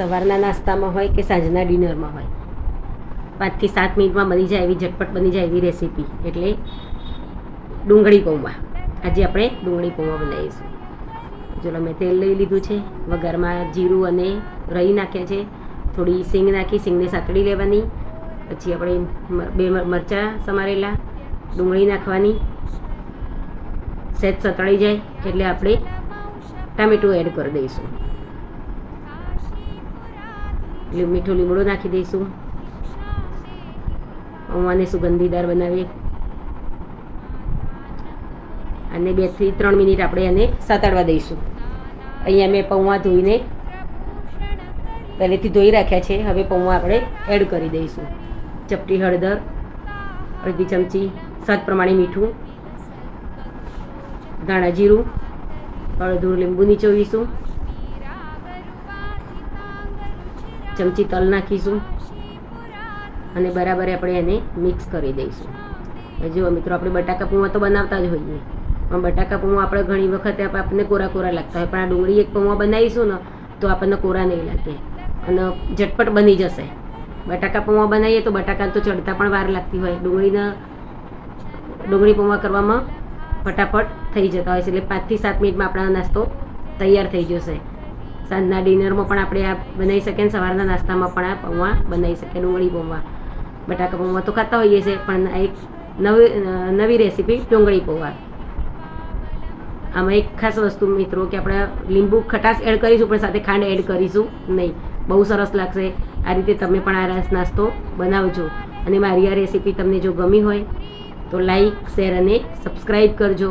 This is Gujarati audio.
સવારના નાસ્તામાં હોય કે સાંજના ડિનરમાં હોય? પાંચથી સાત મિનિટમાં બની જાય એવી ઝટપટ બની જાય એવી રેસીપી. એટલે ડુંગળી પૌવા. આજે આપણે ડુંગળી પૌવા બનાવીશું. ચલો મેં તેલ લઈ લીધું છે, વઘારમાં જીરું અને રહી નાખ્યા છે, થોડી સિંગ નાખી, સિંગને સાતડી લેવાની. પછી આપણે બે મરચાં સમારેલા, ડુંગળી નાખવાની. સહેજ સતળાઈ જાય, એટલે આપણે ટામેટું એડ કરી દઈશું. મીઠું લીમડો નાખી દઈશું. પૌવાને સુગંધીદાર બનાવીએ. અને બેથી ત્રણ મિનિટ આપણે એને સાતાડવા દઈશું. અહીંયા મેં પૌવા ધોઈને પહેલેથી ધોઈ રાખ્યા છે. હવે પૌવા આપણે એડ કરી દઈશું. ચપટી હળદર, અડધી ચમચી, સ્વાદ પ્રમાણે મીઠું, ધાણા જીરું, હળદર લીંબુ નીચોવીશું. ચમચી તલ નાખીશું. અને બરાબર આપણે એને મિક્સ કરી દઈશું. જુઓ મિત્રો, આપણે બટાકા પૌવા તો બનાવતા જ હોઈએ. પણ બટાકા પૌવા આપણે ઘણી વખતે આપ- આપણને કોરા કોરા લાગતા હોય. પણ આ ડુંગળી એક પૌવા બનાવીશું ને, તો આપણને કોરા નહીં લાગે. અને ઝટપટ બની જશે. બટાકા પૌવા બનાવીએ તો બટાકા તો ચડતા પણ વાર લાગતી હોય. ડુંગળીના, ડુંગળી પૌવા કરવામાં ફટાફટ થઈ જતા હોય છે. એટલે પાંચથી સાત મિનિટમાં આપણા નાસ્તો તૈયાર થઈ જશે. સાંજના ડિનરમાં પણ આપણે આ બનાવી શકીએ ને સવારના નાસ્તામાં પણ આ પૌવા બનાવી શકીએ ડુંગળી પૌવા. બટાકા પૌવા તો ખાતા હોઈએ છીએ, પણ એક નવી નવી રેસીપી ડુંગળી પૌવા. આમાં એક ખાસ વસ્તુ મિત્રો કે આપણે લીંબુ ખટાશ એડ કરીશું, પણ સાથે ખાંડ એડ કરીશું નહીં. બહુ સરસ લાગશે. આ રીતે તમે પણ આ રસ નાસ્તો બનાવજો. અને મારી આ રેસીપી તમને જો ગમી હોય તો લાઈક, શેર અને સબસ્ક્રાઈબ કરજો.